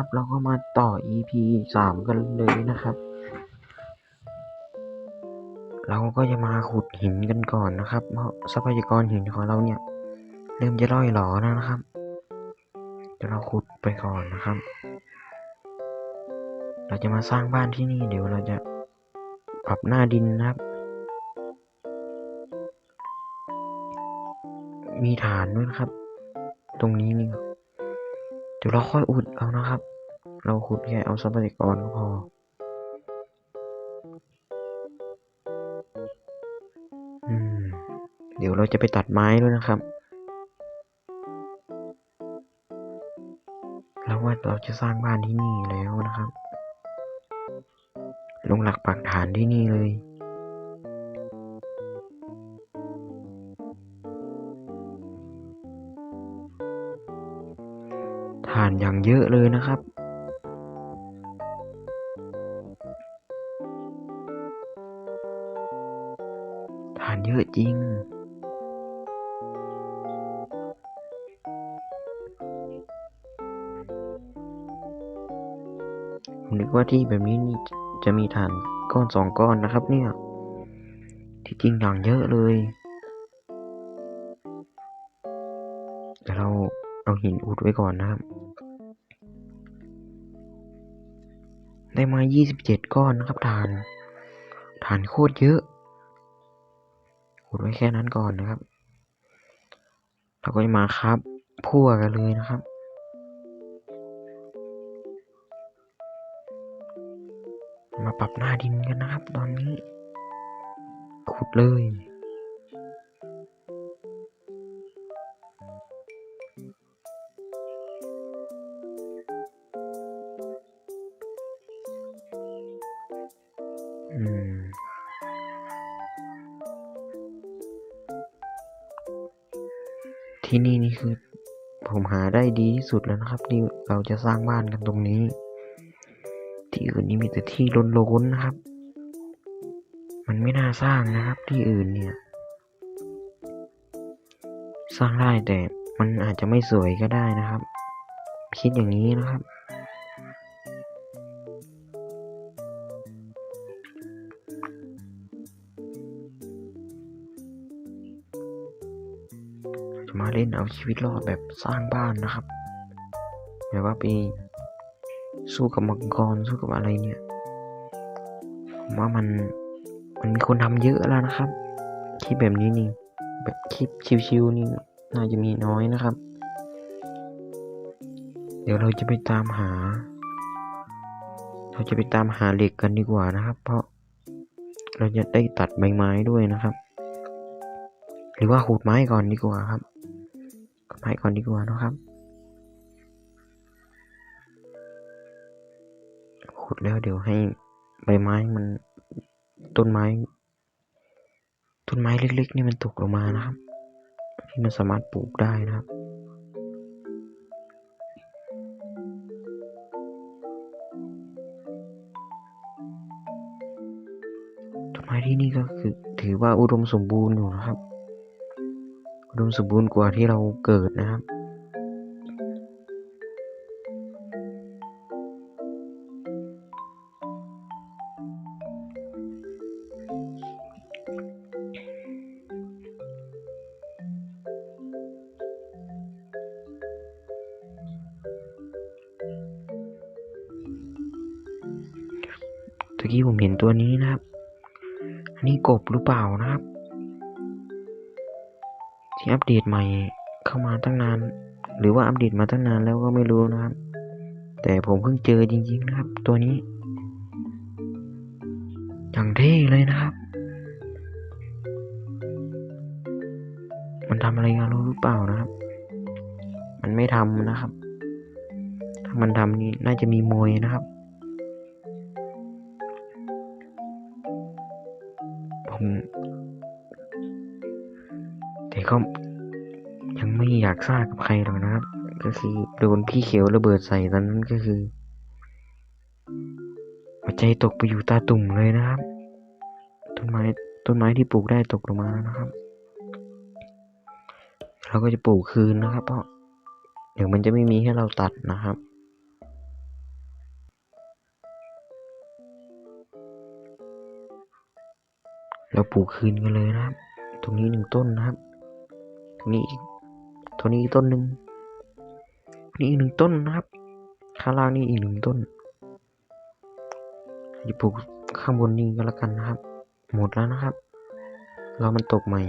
นะครับ เราก็มาต่อ EP สามกันเลยนะครับ เราก็จะมาขุดหินกันก่อนนะครับ เพราะทรัพยากรหินของเราเนี่ย เริ่มจะร่อยหรอแล้วนะครับเดี๋ยวเราขุดไปก่อนนะครับ เราจะมาสร้างบ้านที่นี่เดี๋ยวเราจะปรับหน้าดินนะครับ มีฐานด้วยนะครับ ตรงนี้นี่ เดี๋ยวเราค่อยอุดเอานะครับ เราขุดแค่เอาทรัพยากรก็พออืมเดี๋ยวเราจะไปตัดไม้ด้วยนะครับแล้วว่าเราจะสร้างบ้านที่นี่แล้วนะครับ ลงหลักปักฐานที่นี่เลย ฐานอย่างเยอะเลยนะครับฐานเยอะจริง ผมนึกว่าที่แบบนี้นี่จะมีฐานก้อนสองก้อนนะครับเนี่ย ที่จริงอย่างเยอะเลยเดี๋ยวเราเอาหินอุดไว้ก่อนนะครับ ได้มา 27 ก้อนนะครับฐาน ฐานโคตรเยอะอุดไว้แค่นั้นก่อนนะครับ เราก็จะมาครับพั่วกันเลยนะครับ มาปรับหน้าดินกันนะครับ ตอนนี้ ขุดเลย อืมที่นี่นี่คือ ผมหาได้ดีที่สุดแล้วนะครับ ที่เราจะสร้างบ้านกันตรงนี้ ที่อื่นนี่มีแต่ที่ล้นๆนะครับ มันไม่น่าสร้างนะครับ ที่อื่นเนี่ย สร้างได้แต่มันอาจจะไม่สวยก็ได้นะครับ คิดอย่างนี้นะครับ จะมาเล่นเอาชีวิตรอดแบบสร้างบ้านนะครับแบบว่าไปสู้กับมังกรสู้กับอะไรเนี่ยผมว่ามันมันมีคนทำเยอะแล้วนะครับคลิปแบบนี้นี่แบบคลิปชิวๆนี่น่าจะมีน้อยนะครับ เดี๋ยวเราจะไปตามหา เราจะไปตามหาเหล็กกันดีกว่านะครับ เพราะเราจะได้ตัดใบไม้ด้วยนะครับ หรือว่าขูดไม้ก่อนดีกว่าครับ ไม้ก่อนดีกว่านะครับขุดแล้วเดี๋ยวให้ใบไม้มันต้นไม้ ต้นไม้เล็กๆนี่มันตกลงมานะครับ ที่มันสามารถปลูกได้นะครับต้นไม้ที่นี่ก็คือถือว่าอุดมสมบูรณ์อยู่นะครับ อุดมสมบูรณ์กว่าที่เราเกิดนะครับตะกี้ผมเห็นตัวนี้นะครับ อันนี้กบหรือเปล่านะครับ ที่อัปเดตใหม่เข้ามาตั้งนาน หรือว่าอัปเดตมาตั้งนานแล้วก็ไม่รู้นะครับ แต่ผมเพิ่งเจอจริง ๆนะครับ ตัวนี้อย่างเท่เลยนะครับ มันทำอะไรกันรู้หรือเปล่านะครับ มันไม่ทำนะครับ ถ้ามันทำนี่น่าจะมีมวยนะครับ ก็ยังไม่อยากซ่ากับใครหรอกนะครับ ก็คือโดนพี่เขียวระเบิดใส่ตอนนั้นก็คือหัวใจตกไปอยู่ตาตุ่มเลยนะครับ ต้นไม้ต้นไม้ที่ปลูกได้ตกลงมาแล้วนะครับ เราก็จะปลูกคืนนะครับ เพราะเดี๋ยวมันจะไม่มีให้เราตัดนะครับเราปลูกคืนกันเลยนะครับ ตรงนี้หนึ่งต้นนะครับ นี่อีกตรงนี้อีกต้นหนึ่งนี่อีกหนึ่งต้นนะครับ ข้างล่างนี่อีกหนึ่งต้นจะปลูกข้างบนนี้ก็แล้วกันนะครับ หมดแล้วนะครับ เรามันตกใหม่